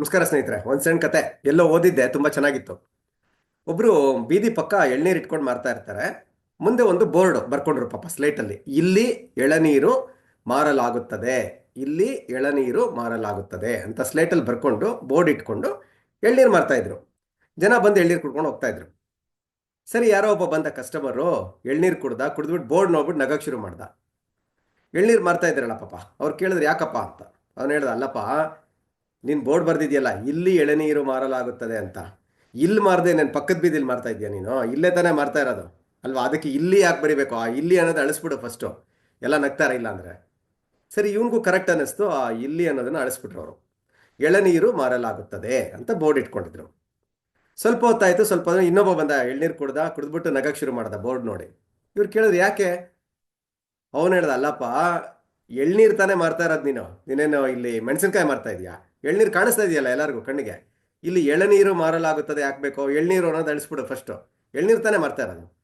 ನಮಸ್ಕಾರ ಸ್ನೇಹಿತರೆ, ಒಂದ್ ಸಣ್ಣ ಕತೆ. ಎಲ್ಲೋ ಓದಿದ್ದೆ, ತುಂಬಾ ಚೆನ್ನಾಗಿತ್ತು. ಒಬ್ರು ಬೀದಿ ಪಕ್ಕ ಎಳ್ನೀರು ಇಟ್ಕೊಂಡು ಮಾರ್ತಾ ಇರ್ತಾರೆ. ಮುಂದೆ ಒಂದು ಬೋರ್ಡ್ ಬರ್ಕೊಂಡ್ರು ಪಾಪ ಸ್ಲೇಟ್ ಅಲ್ಲಿ ಇಲ್ಲಿ ಎಳನೀರು ಮಾರಲಾಗುತ್ತದೆ. ಇಲ್ಲಿ ಎಳನೀರು ಮಾರಲಾಗುತ್ತದೆ ಅಂತ ಸ್ಲೇಟ್ ಅಲ್ಲಿ ಬರ್ಕೊಂಡು, ಬೋರ್ಡ್ ಇಟ್ಕೊಂಡು ಎಳ್ನೀರು ಮಾರ್ತಾ ಇದ್ರು. ಜನ ಬಂದು ಎಳ್ನೀರು ಕುಡ್ಕೊಂಡು ಹೋಗ್ತಾ ಇದ್ರು. ಸರಿ, ಯಾರೋ ಒಬ್ಬ ಬಂದ ಕಸ್ಟಮರು ಎಳ್ನೀರು ಕುಡ್ದ, ಕುಡಿದ್ಬಿಟ್ಟು ಬೋರ್ಡ್ ನೋಡ್ಬಿಟ್ಟು ನಗಕ್ಕೆ ಶುರು ಮಾಡ್ದ. ಎಳ್ನೀರು ಮಾರ್ತಾ ಇದ್ರಲ್ಲ ಪಾಪ. ಅವ್ರು ಕೇಳಿದ್ರು, ಯಾಕಪ್ಪ? ಅಂತ. ಅವ್ನು ಹೇಳ್ದ, ಅಲ್ಲಪ್ಪ ನೀನು ಬೋರ್ಡ್ ಬರ್ದಿದ್ಯಲ್ಲ, ಇಲ್ಲಿ ಎಳೆನೀರು ಮಾರಲಾಗುತ್ತದೆ ಅಂತ. ಇಲ್ಲಿ ಮಾರದೆ ನಾನು ಪಕ್ಕದ ಬೀದಿಲಿ ಮಾರ್ತಾ ಇದೆಯಾ ನೀನು? ಇಲ್ಲೇ ತಾನೇ ಮಾರ್ತಾ ಇರೋದು? ಅಲ್ವಾ? ಅದಕ್ಕೆ ಇಲ್ಲಿ ಯಾಕೆ ಬರಿಬೇಕು? ಆ ಇಲ್ಲಿ ಅನ್ನೋದು ಅಳಿಸ್ಬಿಡು ಫಸ್ಟು ಎಲ್ಲ ನಗ್ತಾರ ಇಲ್ಲ ಅಂದರೆ? ಸರಿ, ಇವನಿಗೂ ಕರೆಕ್ಟ್ ಅನ್ನಿಸ್ತು. ಆ ಇಲ್ಲಿ ಅನ್ನೋದನ್ನು ಅಳಿಸ್ಬಿಟ್ರು ಅವರು. ಎಳನೀರು ಮಾರಲಾಗುತ್ತದೆ ಅಂತ ಬೋರ್ಡ್ ಇಟ್ಕೊಂಡಿದ್ರು. ಸ್ವಲ್ಪ ಹೊತ್ತಾಯಿತು, ಸ್ವಲ್ಪ ಇನ್ನೊಬ್ಬ ಬಂದ ಎಳ್ನೀರು ಕುಡ್ದ, ಕುಡಿದ್ಬಿಟ್ಟು ನಗಕ್ಕೆ ಶುರು ಮಾಡ್ದ ಬೋರ್ಡ್ ನೋಡಿ. ಇವ್ರು ಕೇಳಿದ್ರು, ಯಾಕೆ? ಅವನು ಹೇಳ್ದ, ಅಲ್ಲಪ್ಪ, ಎಳ್ನೀರು ತಾನೇ ಮಾರ್ತಾ ಇರೋದು ನೀನು. ನೀನೇನು ಇಲ್ಲಿ ಮೆಣಸಿನ್ಕಾಯಿ ಮಾರ್ತಾ ಇದೀಯಾ? ಎಳ್ನೀರು ಕಾಣಿಸ್ತಾ ಇದೆಯಲ್ಲ ಎಲ್ಲರಿಗೂ ಕಣ್ಣಿಗೆ? ಇಲ್ಲಿ ಎಳನೀರು ಮಾರಲಾಗುತ್ತದೆ, ಹಾಕ್ಬೇಕು. ಎಳ್ನೀರು ಅನ್ನೋದು ಅಳಿಸ್ಬಿಡು ಫಸ್ಟು ಎಳ್ನೀರು ತಾನೇ ಮಾರ್ತಾ ಇರೋದು?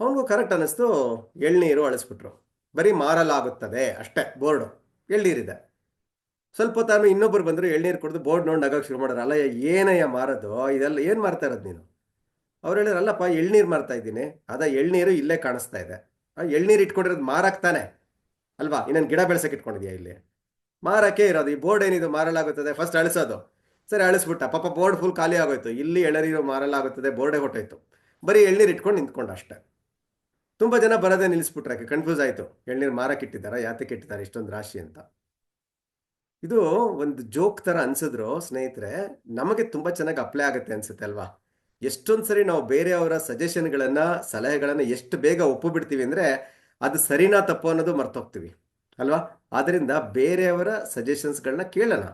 ಅವನಿಗೂ ಕರೆಕ್ಟ್ ಅನ್ನಿಸ್ತು. ಎಳ್ನೀರು ಅಳಿಸ್ಬಿಟ್ರು. ಬರೀ ಮಾರಲಾಗುತ್ತದೆ ಅಷ್ಟೇ, ಬೋರ್ಡು. ಎಳ್ನೀರಿದೆ. ಸ್ವಲ್ಪ ಹೊತ್ತಾದ್ಮೇಲೆ ಇನ್ನೊಬ್ಬರು ಬಂದರು ಎಳ್ನೀರು ಕುಡಿದು ಬೋರ್ಡ್ ನೋಡಿ ನಗೋಕೆ ಶುರು ಮಾಡೋರು ಅಲ್ಲ ಏನಯ್ಯ ಮಾರೋದು? ಇದೆಲ್ಲ ಏನು ಮಾರ್ತಾ ಇರೋದು ನೀನು? ಅವ್ರು ಹೇಳಿದ್ರು, ಅಲ್ಲಪ್ಪ, ಎಳ್ನೀರು ಮಾರ್ತಾ ಇದ್ದೀನಿ. ಅದ ಎಳ್ನೀರು ಇಲ್ಲೇ ಕಾಣಿಸ್ತಾ ಇದೆ. ಆ ಎಳ್ನೀರು ಇಟ್ಕೊಂಡಿರೋದು ಮಾರಾಕ್ತಾನೆ ಅಲ್ವಾ? ಇನ್ನೊಂದು ಗಿಡ ಬೆಳೆಸಕ್ಕೆ ಇಟ್ಕೊಂಡಿದ್ಯಾ ಇಲ್ಲಿ? ಮಾರಕ್ಕೆ ಇರೋದು, ಈ ಬೋರ್ಡ್ ಏನಿದು ಮಾರಲಾಗುತ್ತದೆ? ಫಸ್ಟ್ ಅಳಿಸೋದು. ಸರಿ, ಅಳಿಸ್ಬಿಟ್ಟ. ಪಾಪ ಬೋರ್ಡ್ ಫುಲ್ ಖಾಲಿ ಆಗೋಯ್ತು. ಇಲ್ಲಿ ಎಳನೀರು ಮಾರಲಾಗುತ್ತದೆ, ಬೋರ್ಡೇ ಹೊಟ್ಟೋಯ್ತು ಬರೀ ಎಳ್ನೀರು ಇಟ್ಕೊಂಡು ನಿಂತ್ಕೊಂಡು ಅಷ್ಟೇ. ತುಂಬ ಜನ ಬರೋದೇ ನಿಲ್ಲಿಸ್ಬಿಟ್ರೆ ಕನ್ಫ್ಯೂಸ್ ಆಯಿತು. ಎಳ್ನೀರು ಮಾರಕ್ಕೆ ಇಟ್ಟಿದ್ದಾರೆ? ಯಾತಕ್ಕೆ ಇಟ್ಟಿದ್ದಾರೆ? ಇಷ್ಟೊಂದು ರಾಶಿ ಅಂತ. ಇದು ಒಂದು ಜೋಕ್ ಥರ ಅನ್ಸಿದ್ರು ಸ್ನೇಹಿತರೆ. ನಮಗೆ ತುಂಬ ಚೆನ್ನಾಗಿ ಅಪ್ಲೈ ಆಗುತ್ತೆ ಅನ್ಸುತ್ತೆ ಅಲ್ವಾ? ಎಷ್ಟೊಂದು ಸರಿ ನಾವು ಬೇರೆಯವರ ಸಜೆಷನ್ಗಳನ್ನು ಸಲಹೆಗಳನ್ನು ಎಷ್ಟು ಬೇಗ ಒಪ್ಪು ಬಿಡ್ತೀವಿ ಅಂದರೆ, ಅದು ಸರಿನಾ ತಪ್ಪು ಅನ್ನೋದು ಮರ್ತೋಗ್ತೀವಿ. ಅಲ್ವಾ? ಆದ್ದರಿಂದ ಬೇರೆಯವರ ಸಜೆಷನ್ಸ್ಗಳನ್ನ ಕೇಳೋಣ.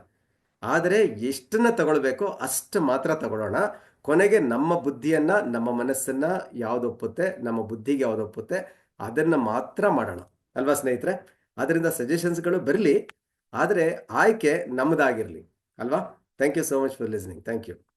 ಆದರೆ ಎಷ್ಟನ್ನು ತಗೊಳ್ಬೇಕೋ ಅಷ್ಟು ಮಾತ್ರ ತಗೊಳ್ಳೋಣ. ಕೊನೆಗೆ ನಮ್ಮ ಬುದ್ಧಿಯನ್ನು, ನಮ್ಮ ಮನಸ್ಸನ್ನು ಯಾವುದೊಪ್ಪುತ್ತೆ, ನಮ್ಮ ಬುದ್ಧಿಗೆ ಯಾವುದೊಪ್ಪುತ್ತೆ ಅದನ್ನು ಮಾತ್ರ ಮಾಡೋಣ. ಅಲ್ವಾ ಸ್ನೇಹಿತರೆ? ಅದರಿಂದ ಸಜೆಷನ್ಸ್ಗಳು ಬರಲಿ, ಆದರೆ ಆಯ್ಕೆ ನಮ್ಮದಾಗಿರಲಿ ಅಲ್ವಾ? Thank you so much for listening thank you